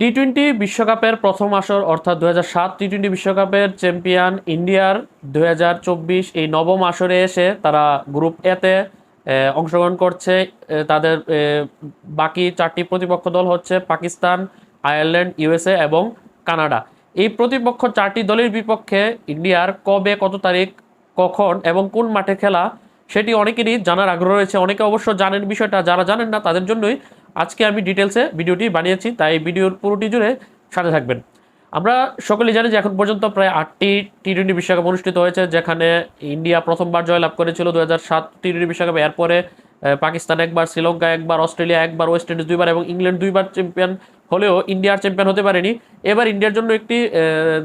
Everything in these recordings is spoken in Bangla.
টি টোয়েন্টি বিশ্বকাপের প্রথম আসর, অর্থাৎ দু সাত টি টোয়েন্টি বিশ্বকাপের চ্যাম্পিয়ন ইন্ডিয়ার দু হাজার চব্বিশ এই নবম আসরে এসে তারা গ্রুপ এতে অংশগ্রহণ করছে। তাদের বাকি চারটি প্রতিপক্ষ দল হচ্ছে পাকিস্তান, আয়ারল্যান্ড, ইউএসএ এবং কানাডা। এই প্রতিপক্ষ চারটি দলের বিপক্ষে ইন্ডিয়ার কবে কত তারিখ, কখন এবং কোন মাঠে খেলা, সেটি অনেকেরই জানার আগ্রহ রয়েছে। অনেকে অবশ্য জানেন বিষয়টা, যারা জানেন না তাদের জন্যই আজকে আমি ডিটেলসে ভিডিওটি বানিয়েছি, তাই ভিডিওর পুরোটি জুড়ে সাথে থাকবেন। আমরা সকলেই জানি যে এখন পর্যন্ত প্রায় আটটি টি টোয়েন্টি বিশ্বকাপ অনুষ্ঠিত হয়েছে, যেখানে ইন্ডিয়া প্রথমবার জয়লাভ করেছিল দু হাজার সাত টি টোয়েন্টি বিশ্বকাপে। এরপরে পাকিস্তান একবার, শ্রীলঙ্কা একবার, অস্ট্রেলিয়া একবার, ওয়েস্ট ইন্ডিজ দুইবার এবং ইংল্যান্ড দুইবার চ্যাম্পিয়ন হলেও ইন্ডিয়ার চ্যাম্পিয়ন হতে পারেনি। এবার ইন্ডিয়ার জন্য একটি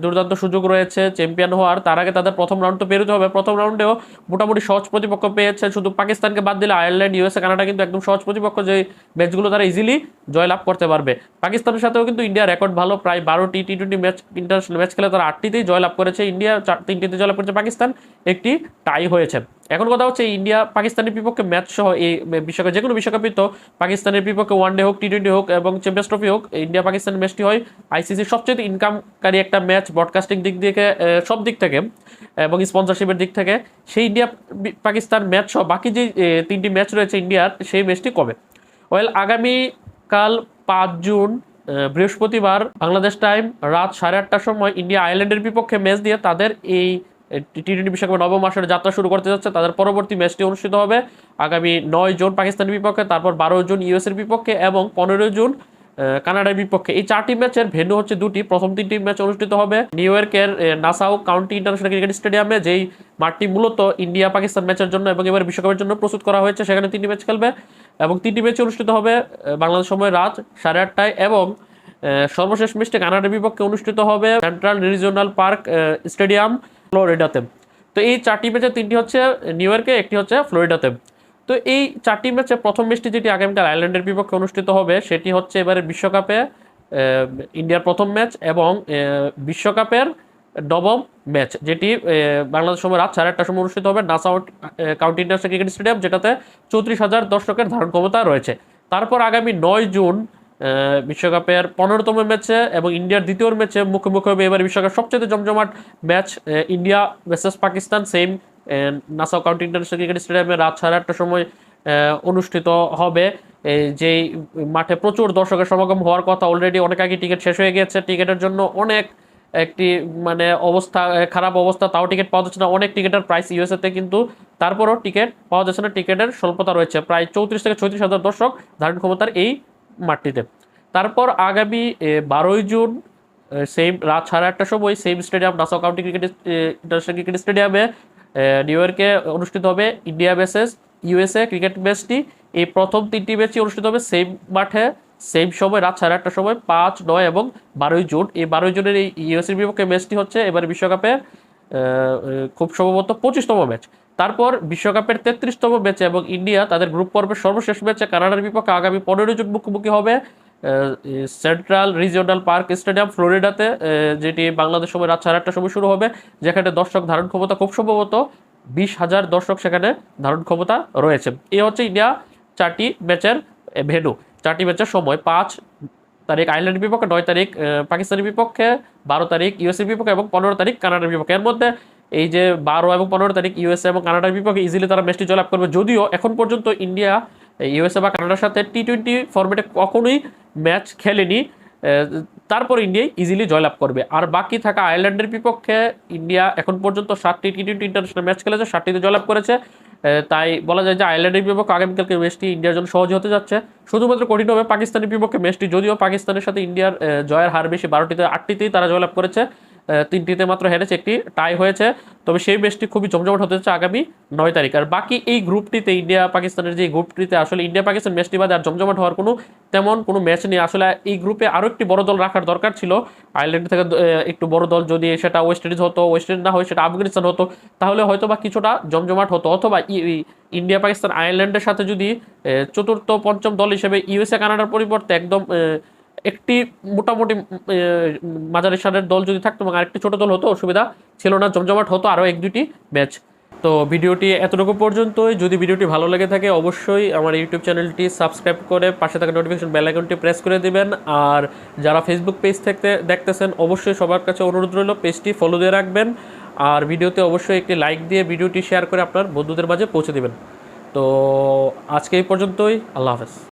দুর্দান্ত সুযোগ রয়েছে, চ্যাম্পিয়ন হওয়ার। তার আগে তাদের প্রথম রাউন্ড তো পেরোতে হবে। প্রথম রাউন্ডেও মোটামুটি সহজ প্রতিপক্ষ পেয়েছে। শুধু পাকিস্তানকে বাদ দিলে আয়ারল্যান্ড ইউএসএ কানাডা কিন্তু একদম সহজ প্রতিপক্ষ। যে ম্যাচগুলো তারা ইজিলি জয়লাভ করতে পারবে। পাকিস্তানের সাথেও কিন্তু ইন্ডিয়ার রেকর্ড ভালো। প্রায় বারোটি T twenty match international match খেলে তারা আটটিতেই জয়লাভ করেছে। ইন্ডিয়া চার, তিনটিতে জয়লাভ করেছে পাকিস্তান। একটি টাই হয়েছে। এখন কথা হচ্ছে, ইন্ডিয়া পাকিস্তানের বিপক্ষে ম্যাচ সহ এই বিশ্বকাপ, যে কোনো বিশ্বকাপই তো পাকিস্তানের বিপক্ষে ওয়ান ডে হোক টি টোয়েন্টি হোক এবং চ্যাম্পিয়ন্স ট্রফি হোক ইন্ডিয়া পাকিস্তান ম্যাচটি হয় আইসিসির সবচেয়ে ইনকামকারী একটা ম্যাচ ব্রডকাস্টিং দিক থেকে সব দিক থেকে, এবং স্পন্সরশিপের দিক থেকে, সেই ইন্ডিয়া পাকিস্তান ম্যাচ সহ বাকি যে তিনটি ম্যাচ রয়েছে ইন্ডিয়ার, সেই ম্যাচটি কবে? ওয়েল আগামীকাল পাঁচ জুন বৃহস্পতিবার, বাংলাদেশ টাইম রাত সাড়ে আটটার সময় ইন্ডিয়া আয়ারল্যান্ডের বিপক্ষে ম্যাচ দিয়ে তাদের এই টি টোয়েন্টি বিশ্বকাপে নবম মাসের যাত্রা শুরু করতে যাচ্ছে। তাদের পরবর্তী ম্যাচটি অনুষ্ঠিত হবে আগামী নয় জুন পাকিস্তানের বিপক্ষে, তারপর বারো জুন ইউএসের বিপক্ষে এবং পনেরো জুন কানাডার বিপক্ষে। এই চারটি ম্যাচের ভেন্যু হচ্ছে দুটি। প্রথম তিনটি ম্যাচ অনুষ্ঠিত হবে নিউ ইয়র্কের নাসাও কাউন্টি ইন্টারন্যাশনাল ক্রিকেট স্টেডিয়ামে, যেই মাঠটি মূলত ইন্ডিয়া পাকিস্তান ম্যাচের জন্য এবং এবার বিশ্বকাপের জন্য প্রস্তুত করা হয়েছে, সেখানে তিনটি ম্যাচ খেলবে। এবং তিনটি ম্যাচ অনুষ্ঠিত হবে বাংলাদেশ সময় রাত সাড়ে আটটায় এবং সর্বশেষ ম্যাচটি কানাডার বিপক্ষে অনুষ্ঠিত হবে সেন্ট্রাল রিজিওনাল পার্ক স্টেডিয়াম ফ্লোরিডাতে। তো এই চারটি ম্যাচে তিনটি হচ্ছে নিউ ইয়র্কে, একটি হচ্ছে ফ্লোরিডাতে। তো এই চারটি ম্যাচে প্রথম ম্যাচটি যেটি আগামীকাল আয়ারল্যান্ডের বিপক্ষে অনুষ্ঠিত হবে, সেটি হচ্ছে এবারে বিশ্বকাপে ইন্ডিয়ার প্রথম ম্যাচ এবং বিশ্বকাপের নবম ম্যাচ, যেটি বাংলাদেশ সময় রাত সাড়ে আটটার সময় অনুষ্ঠিত হবে Nassau county international cricket stadium, যেটাতে চৌত্রিশ হাজার দর্শকের ধারণ ক্ষমতা রয়েছে। তারপর আগামী নয় জুন বিশ্বকাপের পনেরোতম ম্যাচে এবং ইন্ডিয়ার দ্বিতীয় ম্যাচে মুখোমুখি হবে এবার বিশ্বকাপ সবচেয়ে জমজমাট match India versus Pakistan same Nassau county international cricket স্টেডিয়ামে রাত সাড়ে আটটার সময় অনুষ্ঠিত হবে। যেই মাঠে প্রচুর দর্শকের সমাগম হওয়ার কথা অলরেডি অনেক আগে টিকিট শেষ হয়ে গেছে টিকিটের জন্য অনেক একটি মানে অবস্থা খারাপ অবস্থা, তাও টিকিট পাওয়া যাচ্ছে না। অনেক টিকিটের প্রাইস ইউএসএতে কিন্তু তারপরও টিকিট পাওয়া যাচ্ছে না। টিকিটের স্বল্পতা রয়েছে। প্রায় চৌত্রিশ থেকে ছত্রিশ হাজার দর্শক ধারণ ক্ষমতার এই মাঠটিতে। তারপর আগামী বারোই জুন সেম রাত সাড়ে আটটার সময় same stadium Nassau county cricket international cricket স্টেডিয়ামে নিউ ইয়র্কে অনুষ্ঠিত হবে ইন্ডিয়া ভার্সেস ইউএসএ ক্রিকেট ম্যাচটি এই প্রথম তিনটি ম্যাচই অনুষ্ঠিত হবে সেম মাঠে সেম সময় রাত সাড়ে আটটার সময় পাঁচ নয় এবং বারোই জুন। এই বারোই জুনের এই ইউএসএর বিপক্ষে ম্যাচটি হচ্ছে এবার বিশ্বকাপে আহ, আহ, খুব সম্ভবত পঁচিশতম ম্যাচ তারপর বিশ্বকাপের তেত্রিশতম ম্যাচে এবং ইন্ডিয়া তাদের গ্রুপ পর্বের সর্বশেষ ম্যাচে কানাডার বিপক্ষে আগামী পনেরোই জুন মুখোমুখি হবে। সেন্ট্রাল রিজিওনাল পার্ক স্টেডিয়াম ফ্লোরিডাতে যেটি বাংলাদেশ সময় রাত সাড়ে আটটার সময় শুরু হবে, যেখানে দর্শক ধারণ ক্ষমতা খুব সম্ভবত বিশ হাজার দর্শক সেখানে ধারণ ক্ষমতা রয়েছে। এ হচ্ছে ইন্ডিয়া চারটি ম্যাচের ভেনু চারটি ম্যাচের সময় পাঁচ তারিখ আয়ারল্যান্ডের বিপক্ষে, নয় তারিখ পাকিস্তানের বিপক্ষে, বারো তারিখ ইউএসএর বিপক্ষে এবং পনেরো তারিখ কানাডার বিপক্ষে। এর মধ্যে এই যে বারো এবং পনেরো তারিখ ইউএসএ এবং কানাডার বিপক্ষে ইজিলি তারা ম্যাচটি জয়লাভ করবে। যদিও এখন পর্যন্ত ইন্ডিয়া ইউএসএ বা কানাডার সাথে টি টোয়েন্টি ফর্মেটে কখনোই ম্যাচ খেলেনি। তারপর ইন্ডিয়া ইজিলি জয়লাভ করবে। আর বাকি থাকা আয়ারল্যান্ডের বিপক্ষে ইন্ডিয়া এখন পর্যন্ত সাতটি টি টোয়েন্টি ইন্টারন্যাশনাল ম্যাচ খেলেছে, সাতটিতে জয়লাভ করেছে। তাই বলা যায় যে আয়ারল্যান্ডের বিপক্ষে আগামীকালকে ম্যাচটি ইন্ডিয়ার জন্য সহজ হতে যাচ্ছে। শুধুমাত্র কঠিন হবে পাকিস্তানের বিপক্ষে ম্যাচটি যদিও পাকিস্তানের সাথে ইন্ডিয়ার জয়ের হার বেশি, বারোটিতে আটটিতেই তারা জয়লাভ করেছে। তিনটিতে মাত্র হেরেছে, একটি টাই হয়েছে। তবে সেই ম্যাচটি খুবই জমজমাট হতে যাচ্ছে আগামী নয় তারিখ। আর বাকি এই গ্রুপটিতে ইন্ডিয়া পাকিস্তানের যে গ্রুপটিতে আসলে ইন্ডিয়া পাকিস্তান ম্যাচটি বাদে আর জমজমাট হওয়ার কোনো তেমন কোনো ম্যাচ নেই। আসলে এই গ্রুপে আরও একটি বড় দল রাখার দরকার ছিল। আয়ারল্যান্ড থেকে একটু বড় দল যদি সেটা ওয়েস্ট ইন্ডিজ হতো ওয়েস্ট ইন্ডিজ না হয় সেটা আফগানিস্তান হতো, তাহলে হয়তো বা কিছুটা জমজমাট হতো। অথবা ইন্ডিয়া পাকিস্তান আয়ারল্যান্ডের সাথে যদি চতুর্থ, পঞ্চম দল হিসেবে ইউএসএ কানাডার পরিবর্তে একদম একটি মোটামুটি মাঝারি সারের দল যদি থাকতো এবং আরেকটি ছোট দল হতো, অসুবিধা ছিল না। জমজমাট হতো আরও এক দুটি ম্যাচ। তো ভিডিওটি এতটুকু পর্যন্তই। যদি ভিডিওটি ভালো লেগে থাকে, অবশ্যই আমার ইউটিউব চ্যানেলটি সাবস্ক্রাইব করে পাশে থাকা নোটিফিকেশন বেল আইকনটি প্রেস করে দিবেন। আর যারা ফেসবুক পেজ থেকে দেখতেছেন, অবশ্যই সবার কাছে অনুরোধ রইল পেজটি ফলো দিয়ে রাখবেন। আর ভিডিওতে অবশ্যই একটি লাইক দিয়ে ভিডিওটি শেয়ার করে আপনার বন্ধুদের মাঝে পৌঁছে দিবেন। তো আজকে এই পর্যন্তই। আল্লাহ হাফেজ।